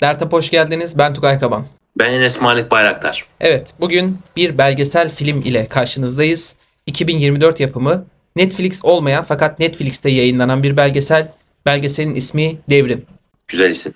Dertap hoş geldiniz. Ben Tugay Kaban. Ben Enes Malik Bayraktar. Evet, bugün bir belgesel film ile karşınızdayız. 2024 yapımı, Netflix olmayan fakat Netflix'te yayınlanan bir belgesel. Belgeselin ismi Devrim. Güzel isim.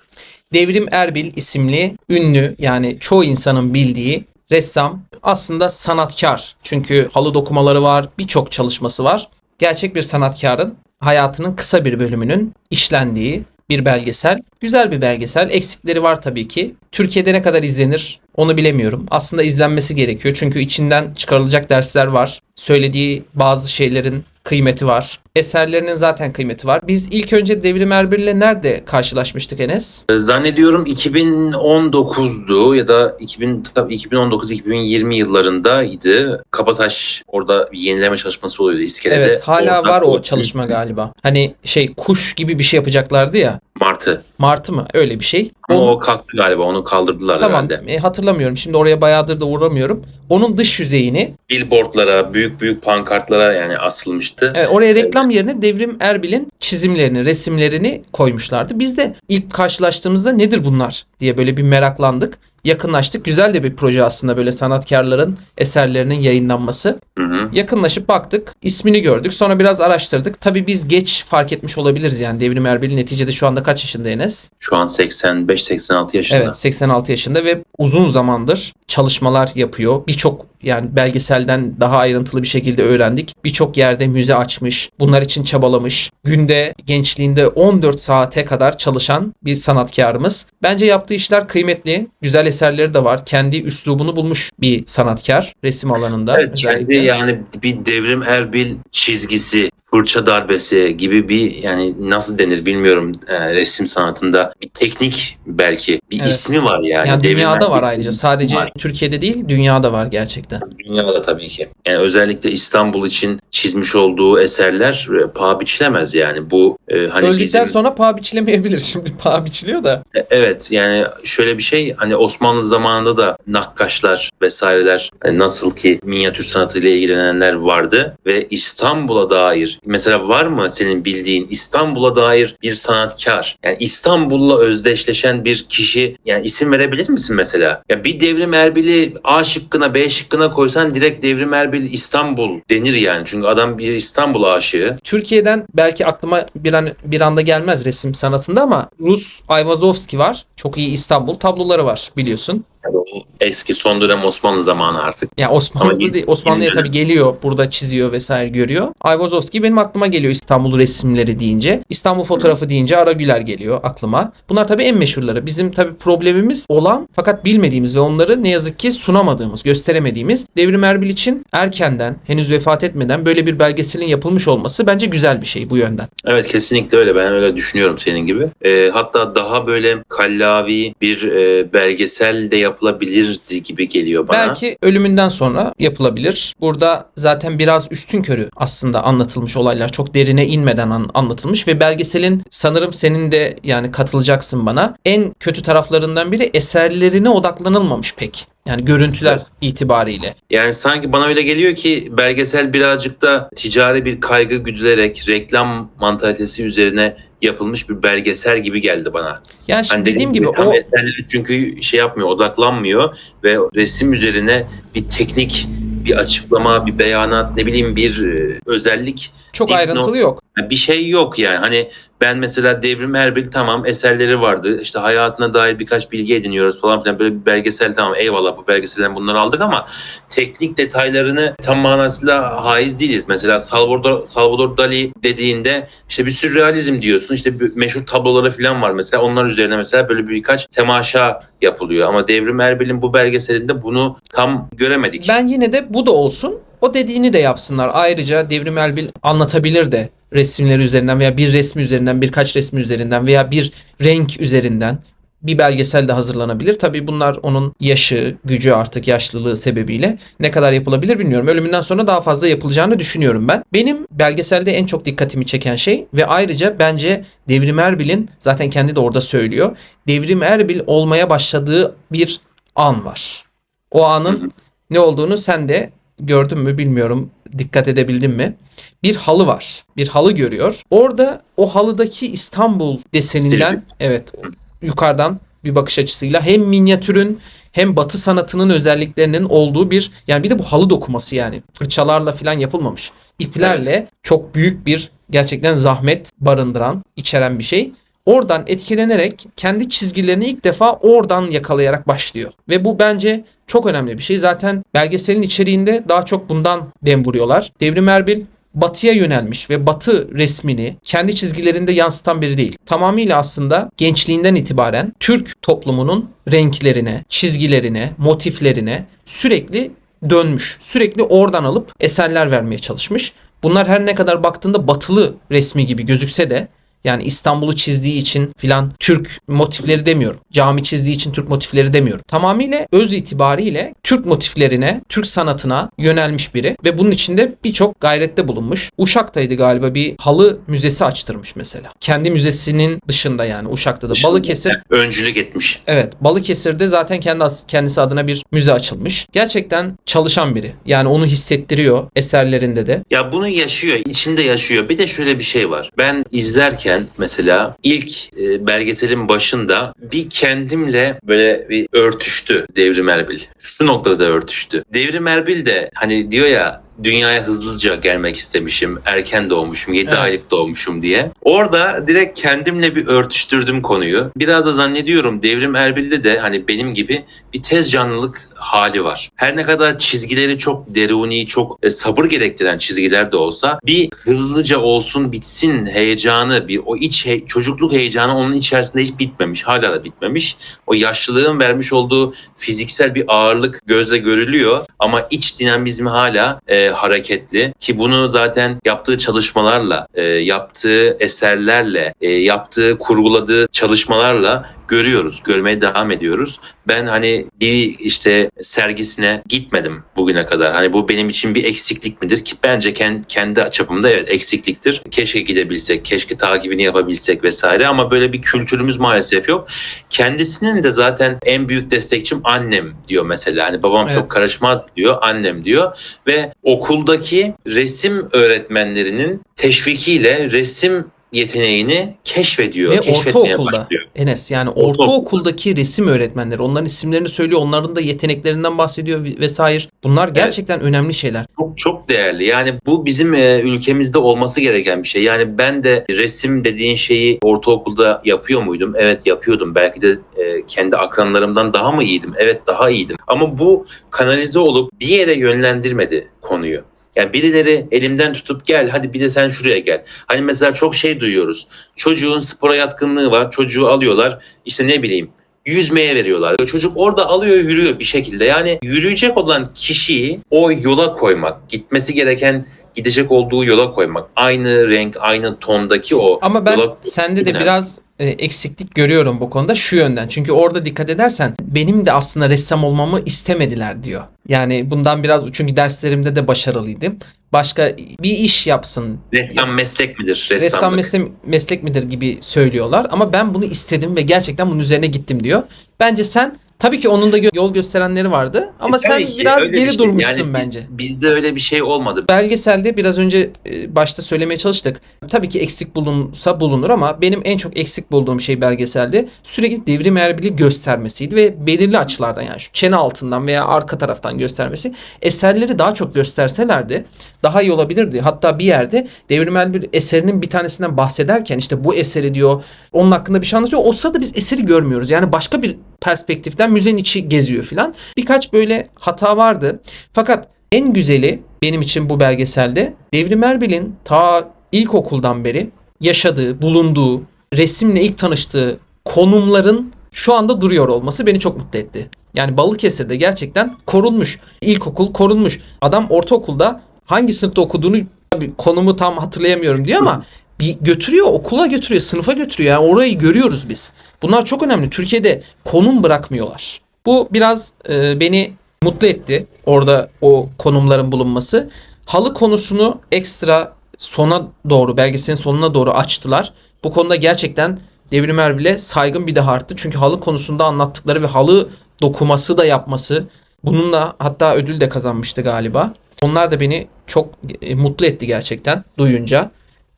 Devrim Erbil isimli ünlü yani çoğu insanın bildiği ressam aslında sanatkar. Çünkü halı dokumaları var, birçok çalışması var. Gerçek bir sanatkarın hayatının kısa bir bölümünün işlendiği bir belgesel. Güzel bir belgesel. Eksikleri var tabii ki. Türkiye'de ne kadar izlenir onu bilemiyorum. Aslında izlenmesi gerekiyor. Çünkü içinden çıkarılacak dersler var. Söylediği bazı şeylerin kıymeti var. Eserlerinin zaten kıymeti var. Biz ilk önce Devrim Erbil'le nerede karşılaşmıştık Enes? Ee, Zannediyorum 2019'du ya da 2000 tabii 2019-2020 yıllarındaydı. Kabataş orada bir yenileme çalışması oluyordu iskelede. Evet hala Oradan var o çalışma galiba. Hani şey kuş gibi bir şey yapacaklardı ya. Martı. Martı mı? Öyle bir şey. Ama Onun- o kalktı galiba onu kaldırdılar tamam herhalde. e, hatırlamıyorum. Şimdi oraya bayağıdır da uğramıyorum. Onun dış yüzeyini Billboardlara, büyük büyük pankartlara yani asılmıştı. Evet, oraya reklam yerine Devrim Erbil'in çizimlerini, resimlerini koymuşlardı. Biz de ilk karşılaştığımızda nedir bunlar diye böyle bir meraklandık. Yakınlaştık. Güzel de bir proje aslında böyle sanatkarların eserlerinin yayınlanması. Hı hı. Yakınlaşıp baktık. ismini gördük. Sonra biraz araştırdık. Tabii biz geç fark etmiş olabiliriz yani. Devrim Erbil neticede şu anda kaç yaşında Enes? Şu an 85-86 yaşında. Evet 86 yaşında ve uzun zamandır çalışmalar yapıyor. Birçok yani belgeselden daha ayrıntılı bir şekilde öğrendik. Birçok yerde müze açmış. Bunlar için çabalamış. Günde gençliğinde 14 saate kadar çalışan bir sanatkarımız. Bence yaptığı işler kıymetli. Güzel eserleri de var. Kendi üslubunu bulmuş bir sanatkar resim alanında. Evet kendi yani bir devrim Erbil çizgisi, fırça darbesi gibi bir yani nasıl denir bilmiyorum e, resim sanatında bir teknik belki bir Evet. ismi var yani. Yani dünyada var ayrıca. Sadece var. Türkiye'de değil dünyada var gerçekten. Dünyada tabii ki. Yani özellikle İstanbul için çizmiş olduğu eserler e, paha biçilemez yani. Bu e, hani Öldükten bizim sonra paha biçilemeyebilir. Şimdi paha biçiliyor da. E, Evet yani şöyle bir şey hani Osmanlı zamanında da nakkaşlar vesaireler hani nasıl ki minyatür sanatıyla ilgilenenler vardı ve İstanbul'a dair mesela var mı senin bildiğin İstanbul'a dair bir sanatkar yani İstanbul'la özdeşleşen bir kişi yani isim verebilir misin mesela? Ya bir devrim Erbil'i A şıkkına B şıkkına koysan direkt devrim Erbil İstanbul denir yani çünkü adam bir İstanbul aşığı. Türkiye'den belki aklıma bir an bir anda gelmez resim sanatında ama Rus Ayvazovski var. Çok iyi İstanbul tabloları var biliyorsun. Yani o eski son dönem Osmanlı zamanı artık. Yani Osmanlı değil, Osmanlı'ya tabii geliyor. Burada çiziyor vesaire görüyor. Ayvazovski benim aklıma geliyor İstanbul resimleri deyince. İstanbul fotoğrafı deyince Ara Güler geliyor aklıma. Bunlar tabii en meşhurları. Bizim tabii problemimiz olan fakat bilmediğimiz ve onları ne yazık ki sunamadığımız, gösteremediğimiz Devrim Erbil için erkenden, henüz vefat etmeden böyle bir belgeselin yapılmış olması bence güzel bir şey bu yönden. Evet kesinlikle öyle. Ben öyle düşünüyorum senin gibi. Ee, hatta daha böyle kallavi bir e, belgesel de yapılabilirdi gibi geliyor bana. Belki ölümünden sonra yapılabilir. Burada zaten biraz üstün körü aslında anlatılmış olaylar. Çok derine inmeden an- anlatılmış ve belgeselin sanırım senin de yani katılacaksın bana. En kötü taraflarından biri eserlerine odaklanılmamış pek. Yani görüntüler itibariyle. Yani sanki bana öyle geliyor ki belgesel birazcık da ticari bir kaygı güdülerek reklam mantalitesi üzerine yapılmış bir belgesel gibi geldi bana. Yani şimdi Hani dediğim gibi tam o eserleri çünkü şey yapmıyor, odaklanmıyor ve resim üzerine bir teknik bir açıklama, bir beyanat, ne bileyim bir e, özellik çok ayrıntılı yok. Bir şey yok yani. Hani ben mesela Devrim Erbil tamam eserleri vardı. İşte hayatına dair birkaç bilgi ediniyoruz falan filan. Böyle bir belgesel tamam eyvallah bu belgeselden bunları aldık ama teknik detaylarını tam manasıyla haiz değiliz. Mesela Salvador, Salvador Dali dediğinde işte bir sürrealizm diyorsun. İşte meşhur tabloları falan var mesela. Onlar üzerine mesela böyle birkaç temaşa yapılıyor. Ama Devrim Erbil'in bu belgeselinde bunu tam göremedik. Ben yine de bu da olsun. O dediğini de yapsınlar. Ayrıca Devrim Erbil anlatabilir de resimleri üzerinden veya bir resmi üzerinden birkaç resmi üzerinden veya bir renk üzerinden bir belgesel de hazırlanabilir. Tabii bunlar onun yaşı, gücü artık yaşlılığı sebebiyle ne kadar yapılabilir bilmiyorum. Ölümünden sonra daha fazla yapılacağını düşünüyorum ben. Benim belgeselde en çok dikkatimi çeken şey ve ayrıca bence Devrim Erbil'in zaten kendi de orada söylüyor. Devrim Erbil olmaya başladığı bir an var. O anın ne olduğunu sen de gördün mü bilmiyorum. dikkat edebildim mi? Bir halı var. Bir halı görüyor. Orada o halıdaki İstanbul deseninden Stili. evet yukarıdan bir bakış açısıyla hem minyatürün hem batı sanatının özelliklerinin olduğu bir yani bir de bu halı dokuması yani fırçalarla falan yapılmamış. İplerle çok büyük bir gerçekten zahmet barındıran, içeren bir şey. Oradan etkilenerek kendi çizgilerini ilk defa oradan yakalayarak başlıyor. Ve bu bence çok önemli bir şey. Zaten belgeselin içeriğinde daha çok bundan dem vuruyorlar. Devrim Erbil batıya yönelmiş ve batı resmini kendi çizgilerinde yansıtan biri değil. Tamamıyla aslında gençliğinden itibaren Türk toplumunun renklerine, çizgilerine, motiflerine sürekli dönmüş. Sürekli oradan alıp eserler vermeye çalışmış. Bunlar her ne kadar baktığında batılı resmi gibi gözükse de yani İstanbul'u çizdiği için filan Türk motifleri demiyorum. Cami çizdiği için Türk motifleri demiyorum. Tamamıyla öz itibariyle Türk motiflerine, Türk sanatına yönelmiş biri ve bunun içinde birçok gayrette bulunmuş. Uşak'taydı galiba bir halı müzesi açtırmış mesela. Kendi müzesinin dışında yani Uşak'ta da. Balıkesir öncülük etmiş. Evet, Balıkesir'de zaten kendi kendisi adına bir müze açılmış. Gerçekten çalışan biri. Yani onu hissettiriyor eserlerinde de. Ya bunu yaşıyor, içinde yaşıyor. Bir de şöyle bir şey var. Ben izlerken mesela ilk e, belgeselin başında bir kendimle böyle bir örtüştü Devrim Erbil. Şu noktada örtüştü. Devrim Erbil de hani diyor ya dünyaya hızlıca gelmek istemişim, erken doğmuşum, 7 Evet. aylık doğmuşum diye. Orada direkt kendimle bir örtüştürdüm konuyu. Biraz da zannediyorum Devrim Erbil'de de hani benim gibi bir tez canlılık hali var. Her ne kadar çizgileri çok deruni, çok e, sabır gerektiren çizgiler de olsa bir hızlıca olsun bitsin heyecanı, bir o iç he- çocukluk heyecanı onun içerisinde hiç bitmemiş. Hala da bitmemiş. O yaşlılığın vermiş olduğu fiziksel bir ağırlık gözle görülüyor ama iç dinamizmi hala e, hareketli ki bunu zaten yaptığı çalışmalarla, e, yaptığı eserlerle, e, yaptığı kurguladığı çalışmalarla görüyoruz, görmeye devam ediyoruz. Ben hani bir işte sergisine gitmedim bugüne kadar. Hani bu benim için bir eksiklik midir ki bence kendi, çapımda evet eksikliktir. Keşke gidebilsek, keşke takibini yapabilsek vesaire ama böyle bir kültürümüz maalesef yok. Kendisinin de zaten en büyük destekçim annem diyor mesela. Hani babam Evet. çok karışmaz diyor, annem diyor ve okuldaki resim öğretmenlerinin teşvikiyle resim yeteneğini keşfediyor, Ve keşfetmeye ortaokulda başlıyor. Enes yani Ortaokul. ortaokuldaki resim öğretmenleri onların isimlerini söylüyor onların da yeteneklerinden bahsediyor ve- vesaire. Bunlar gerçekten önemli şeyler. Çok çok değerli. Yani bu bizim e, ülkemizde olması gereken bir şey. Yani ben de resim dediğin şeyi ortaokulda yapıyor muydum? Evet yapıyordum. Belki de e, kendi akranlarımdan daha mı iyiydim? Evet daha iyiydim. Ama bu kanalize olup bir yere yönlendirmedi konuyu. Yani birileri elimden tutup gel hadi bir de sen şuraya gel. Hani mesela çok şey duyuyoruz. Çocuğun spora yatkınlığı var. Çocuğu alıyorlar. İşte ne bileyim yüzmeye veriyorlar. Çocuk orada alıyor yürüyor bir şekilde. Yani yürüyecek olan kişiyi o yola koymak, gitmesi gereken gidecek olduğu yola koymak. Aynı renk, aynı tondaki o Ama ben yola sende de biraz e, eksiklik görüyorum bu konuda şu yönden. Çünkü orada dikkat edersen benim de aslında ressam olmamı istemediler diyor. Yani bundan biraz çünkü derslerimde de başarılıydım. Başka bir iş yapsın. ressam meslek midir? Ressam Ressamlık. meslek, meslek midir gibi söylüyorlar. Ama ben bunu istedim ve gerçekten bunun üzerine gittim diyor. Bence sen tabii ki onun da yol gösterenleri vardı. Ama E, sen ki, biraz geri şey. durmuşsun Yani biz- bence. bizde öyle bir şey olmadı. Belgeselde biraz önce e, başta söylemeye çalıştık. Tabii ki eksik bulunsa bulunur ama benim en çok eksik bulduğum şey belgeselde sürekli devrim Erbil'i göstermesiydi ve belirli açılardan yani şu çene altından veya arka taraftan göstermesi. Eserleri daha çok gösterselerdi daha iyi olabilirdi. Hatta bir yerde devrim Erbil eserinin bir tanesinden bahsederken işte bu eseri diyor onun hakkında bir şey anlatıyor. O sırada biz eseri görmüyoruz. Yani başka bir perspektiften müzenin içi geziyor filan. Birkaç böyle hata vardı. Fakat en güzeli benim için bu belgeselde Devrim Erbil'in ta ilkokuldan beri yaşadığı, bulunduğu, resimle ilk tanıştığı konumların şu anda duruyor olması beni çok mutlu etti. Yani Balıkesir'de gerçekten korunmuş. İlkokul korunmuş. Adam ortaokulda hangi sınıfta okuduğunu tabii konumu tam hatırlayamıyorum diyor ama bir götürüyor okula götürüyor sınıfa götürüyor yani orayı görüyoruz biz. Bunlar çok önemli. Türkiye'de konum bırakmıyorlar. Bu biraz e, beni mutlu etti. Orada o konumların bulunması. Halı konusunu ekstra sona doğru belgeselin sonuna doğru açtılar. Bu konuda gerçekten Devrim Erbil'e saygım bir daha arttı. Çünkü halı konusunda anlattıkları ve halı dokuması da yapması bununla hatta ödül de kazanmıştı galiba. Onlar da beni çok e, mutlu etti gerçekten duyunca.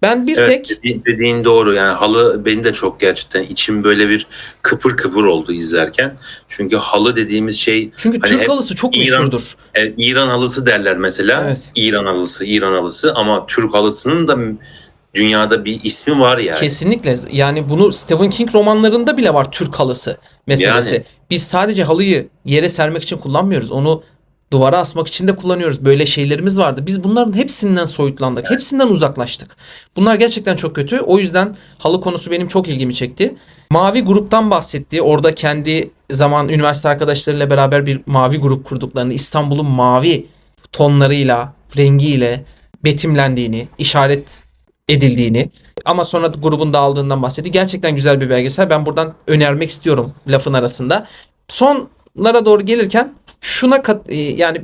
Ben bir Evet tek dediğin, dediğin doğru yani halı beni de çok gerçekten içim böyle bir kıpır kıpır oldu izlerken. Çünkü halı dediğimiz şey çünkü Hani Türk halısı çok İran- meşhurdur. e, İran halısı derler mesela. Evet. İran halısı, İran halısı ama Türk halısının da dünyada bir ismi var yani. Kesinlikle. Yani bunu Stephen King romanlarında bile var Türk halısı meselesi. Yani. Biz sadece halıyı yere sermek için kullanmıyoruz. Onu duvara asmak için de kullanıyoruz. Böyle şeylerimiz vardı. Biz bunların hepsinden soyutlandık. Hepsinden uzaklaştık. Bunlar gerçekten çok kötü. O yüzden halı konusu benim çok ilgimi çekti. Mavi gruptan bahsetti. Orada kendi zaman üniversite arkadaşlarıyla beraber bir mavi grup kurduklarını, İstanbul'un mavi tonlarıyla, rengiyle betimlendiğini, işaret edildiğini ama sonra grubun dağıldığından bahsetti. Gerçekten güzel bir belgesel. Ben buradan önermek istiyorum lafın arasında. Sonlara doğru gelirken şuna kat, e, yani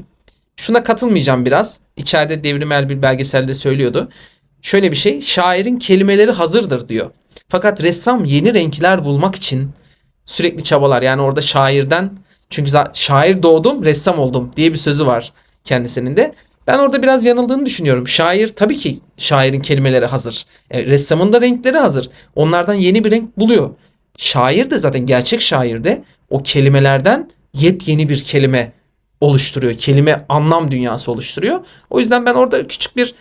şuna katılmayacağım biraz. İçeride Devrim Erbil belgeselde söylüyordu. Şöyle bir şey, şairin kelimeleri hazırdır diyor. Fakat ressam yeni renkler bulmak için sürekli çabalar. Yani orada şairden çünkü şair doğdum, ressam oldum diye bir sözü var kendisinin de. Ben orada biraz yanıldığını düşünüyorum. Şair tabii ki şairin kelimeleri hazır. E, ressamın da renkleri hazır. Onlardan yeni bir renk buluyor. Şair de zaten gerçek şair de o kelimelerden yepyeni bir kelime oluşturuyor. Kelime anlam dünyası oluşturuyor. O yüzden ben orada küçük bir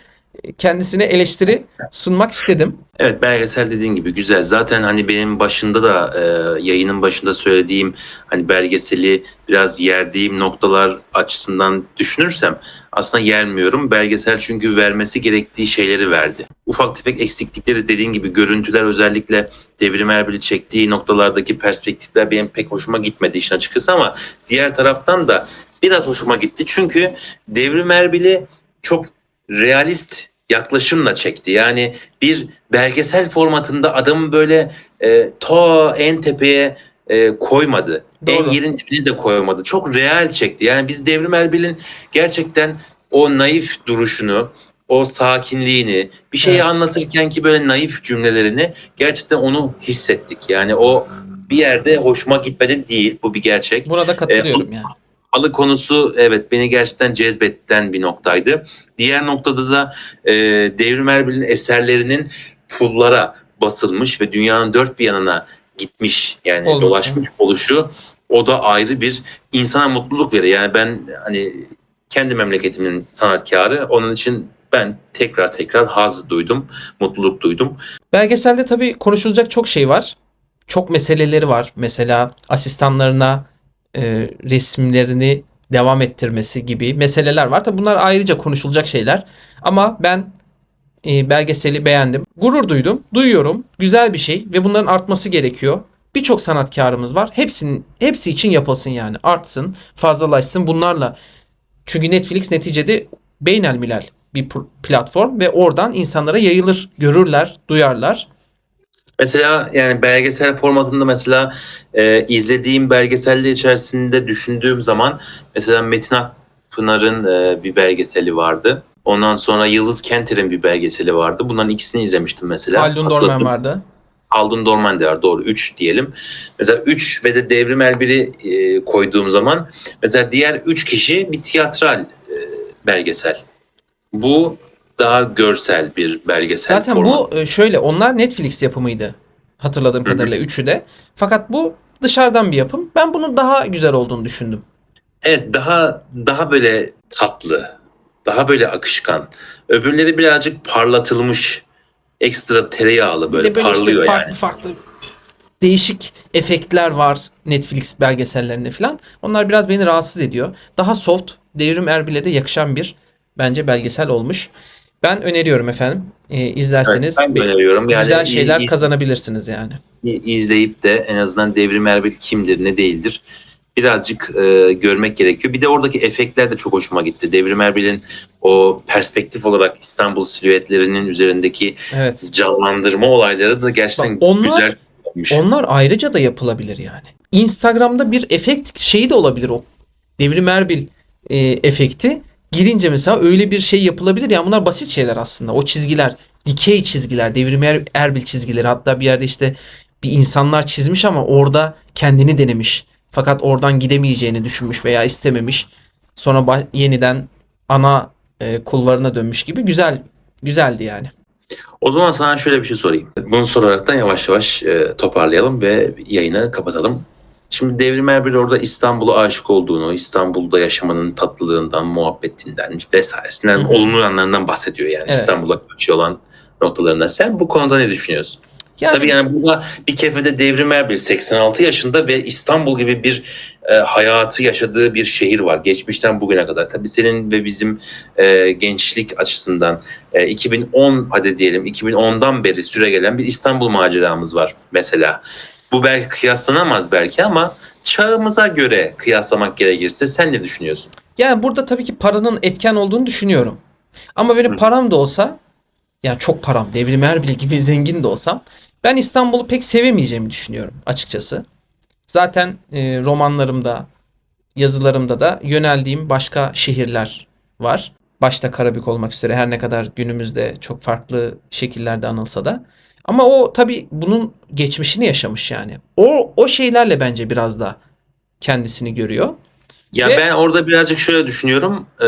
kendisine eleştiri sunmak istedim. Evet belgesel dediğin gibi güzel. Zaten hani benim başında da e, yayının başında söylediğim hani belgeseli biraz yerdiğim noktalar açısından düşünürsem aslında yermiyorum. Belgesel çünkü vermesi gerektiği şeyleri verdi. Ufak tefek eksiklikleri dediğin gibi görüntüler özellikle Devrim Erbil'i çektiği noktalardaki perspektifler benim pek hoşuma gitmedi işin açıkçası ama diğer taraftan da biraz hoşuma gitti. Çünkü Devrim Erbil'i çok realist yaklaşımla çekti. Yani bir belgesel formatında adamı böyle e, ta en tepeye e, koymadı. Doğru. En yerin dibine de koymadı. Çok real çekti. Yani biz Devrim Erbil'in gerçekten o naif duruşunu, o sakinliğini, bir şeyi Evet. anlatırken ki böyle naif cümlelerini gerçekten onu hissettik. Yani o bir yerde hoşuma gitmedi değil. Bu bir gerçek. Buna da katılıyorum yani. Halı konusu evet beni gerçekten cezbetten bir noktaydı. Diğer noktada da e, Devrim Erbil'in eserlerinin pullara basılmış ve dünyanın dört bir yanına gitmiş yani Olması. dolaşmış oluşu o da ayrı bir insana mutluluk verir. Yani ben hani kendi memleketimin sanatkarı onun için ben tekrar tekrar haz duydum, mutluluk duydum. Belgeselde tabii konuşulacak çok şey var. Çok meseleleri var. Mesela asistanlarına e, resimlerini devam ettirmesi gibi meseleler var. Tabii bunlar ayrıca konuşulacak şeyler. Ama ben e, belgeseli beğendim. Gurur duydum. Duyuyorum. Güzel bir şey ve bunların artması gerekiyor. Birçok sanatkarımız var. Hepsinin hepsi için yapılsın yani. Artsın, fazlalaşsın bunlarla. Çünkü Netflix neticede beynelmilel bir pl- platform ve oradan insanlara yayılır, görürler, duyarlar. Mesela yani belgesel formatında mesela e, izlediğim belgeseller içerisinde düşündüğüm zaman mesela Metin Akpınar'ın e, bir belgeseli vardı. Ondan sonra Yıldız Kenter'in bir belgeseli vardı. Bunların ikisini izlemiştim mesela. Haldun Dorman vardı. Haldun Dorman var doğru 3 diyelim. Mesela 3 ve de Devrim Erbil'i e, koyduğum zaman mesela diğer 3 kişi bir tiyatral e, belgesel. Bu daha görsel bir belgesel. Zaten formatı. bu e, şöyle onlar Netflix yapımıydı. Hatırladığım kadarıyla üçü de. Fakat bu dışarıdan bir yapım. Ben bunun daha güzel olduğunu düşündüm. Evet daha daha böyle tatlı, daha böyle akışkan. Öbürleri birazcık parlatılmış, ekstra tereyağlı böyle, böyle işte parlıyor farklı yani. farklı değişik efektler var Netflix belgesellerinde falan. Onlar biraz beni rahatsız ediyor. Daha soft, Devrim Erbil'e de yakışan bir bence belgesel olmuş. Ben öneriyorum efendim. E, izlerseniz Evet, ben bir- öneriyorum. Yani güzel şeyler iz- kazanabilirsiniz yani. izleyip de en azından Devrim Erbil kimdir, ne değildir birazcık e, görmek gerekiyor. Bir de oradaki efektler de çok hoşuma gitti. Devrim Erbil'in o perspektif olarak İstanbul silüetlerinin üzerindeki Evet. canlandırma olayları da gerçekten Bak, onlar- güzel olmuş. Onlar ayrıca da yapılabilir yani. Instagram'da bir efekt şeyi de olabilir o. Devrim Erbil e, efekti. Girince mesela öyle bir şey yapılabilir. Yani bunlar basit şeyler aslında. O çizgiler, dikey çizgiler, Devrim Er- Erbil çizgileri. Hatta bir yerde işte bir insanlar çizmiş ama orada kendini denemiş. Fakat oradan gidemeyeceğini düşünmüş veya istememiş. Sonra yeniden ana e, kulvarına dönmüş gibi güzel güzeldi yani. O zaman sana şöyle bir şey sorayım. Bunu soraraktan yavaş yavaş e, toparlayalım ve yayını kapatalım. Şimdi Devrim Erbil orada İstanbul'a aşık olduğunu, İstanbul'da yaşamanın tatlılığından, muhabbetinden vesairesinden, Hı hı. olumlu yanlarından bahsediyor yani Evet. İstanbul'a karşı olan noktalarından. Sen bu konuda ne düşünüyorsun? Yani Tabii yani burada bir kefede Devrim Erbil 86 yaşında ve İstanbul gibi bir e, hayatı yaşadığı bir şehir var. Geçmişten bugüne kadar. Tabii senin ve bizim e, gençlik açısından e, 2010 hadi diyelim 2010'dan beri süre gelen bir İstanbul maceramız var mesela. Bu belki kıyaslanamaz belki ama çağımıza göre kıyaslamak gerekirse sen ne düşünüyorsun? Yani burada tabii ki paranın etken olduğunu düşünüyorum. Ama benim Hı. param da olsa yani çok param Devrim Erbil gibi zengin de olsam ben İstanbul'u pek sevemeyeceğimi düşünüyorum açıkçası. Zaten e, romanlarımda, yazılarımda da yöneldiğim başka şehirler var. Başta Karabük olmak üzere her ne kadar günümüzde çok farklı şekillerde anılsa da. Ama o tabii bunun geçmişini yaşamış yani. O o şeylerle bence biraz da kendisini görüyor. Ya Ve- ben orada birazcık şöyle düşünüyorum. Ee,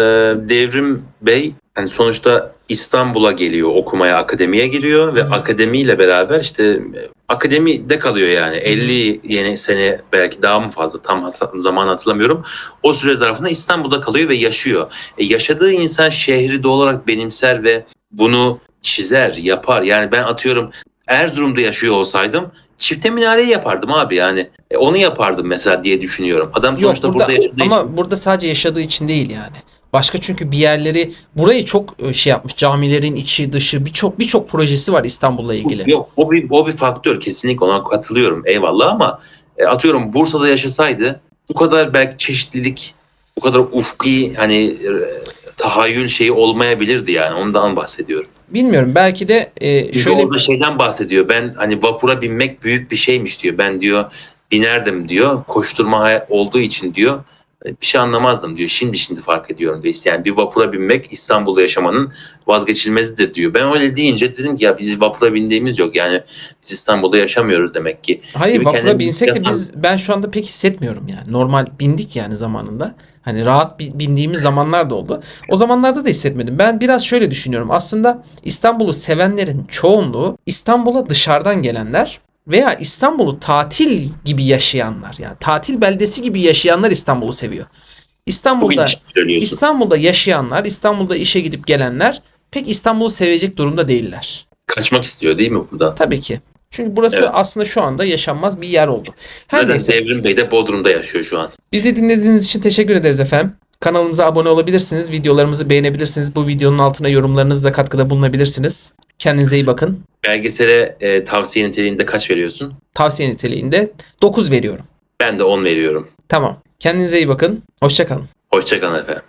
Devrim Bey hani sonuçta İstanbul'a geliyor okumaya, akademiye giriyor ve hı. akademiyle beraber işte akademide kalıyor yani. 50 yeni sene belki daha mı fazla tam zaman hatırlamıyorum. O süre zarfında İstanbul'da kalıyor ve yaşıyor. E, yaşadığı insan şehri doğal olarak benimser ve bunu çizer, yapar. Yani ben atıyorum Erzurum'da yaşıyor olsaydım çifte minareyi yapardım abi yani. E, onu yapardım mesela diye düşünüyorum. Adam Yok sonuçta burada, burada yaşadığı ama için burada sadece yaşadığı için değil yani. Başka çünkü bir yerleri burayı çok e, şey yapmış. Camilerin içi dışı birçok birçok projesi var İstanbul'la ilgili. Yok o bir, o bir faktör kesinlikle ona katılıyorum eyvallah ama e, atıyorum Bursa'da yaşasaydı bu kadar belki çeşitlilik bu kadar ufki hani e, tahayyül şeyi olmayabilirdi yani ondan bahsediyorum. Bilmiyorum belki de e, Çünkü şöyle orada şeyden bahsediyor ben hani vapura binmek büyük bir şeymiş diyor ben diyor binerdim diyor koşturma olduğu için diyor bir şey anlamazdım diyor. Şimdi şimdi fark ediyorum diyor. Yani bir vapura binmek İstanbul'da yaşamanın vazgeçilmezidir diyor. Ben öyle deyince dedim ki ya biz vapura bindiğimiz yok. Yani biz İstanbul'da yaşamıyoruz demek ki. hayır gibi vapura binsek de yasan- biz ben şu anda pek hissetmiyorum yani. Normal bindik yani zamanında. Hani rahat bi- bindiğimiz zamanlar da oldu. O zamanlarda da hissetmedim. Ben biraz şöyle düşünüyorum. Aslında İstanbul'u sevenlerin çoğunluğu İstanbul'a dışarıdan gelenler veya İstanbul'u tatil gibi yaşayanlar yani tatil beldesi gibi yaşayanlar İstanbul'u seviyor. İstanbul'da söylüyorsun. İstanbul'da yaşayanlar, İstanbul'da işe gidip gelenler pek İstanbul'u sevecek durumda değiller. Kaçmak istiyor değil mi burada? Tabii ki. Çünkü burası Evet. aslında şu anda yaşanmaz bir yer oldu. Her Zaten neyse. Devrim Bey de Bodrum'da yaşıyor şu an. Bizi dinlediğiniz için teşekkür ederiz efendim. Kanalımıza abone olabilirsiniz. Videolarımızı beğenebilirsiniz. Bu videonun altına yorumlarınızla katkıda bulunabilirsiniz. Kendinize iyi bakın. Belgesele e, tavsiye niteliğinde kaç veriyorsun? Tavsiye niteliğinde 9 veriyorum. Ben de 10 veriyorum. Tamam. Kendinize iyi bakın. Hoşçakalın. Hoşçakalın efendim.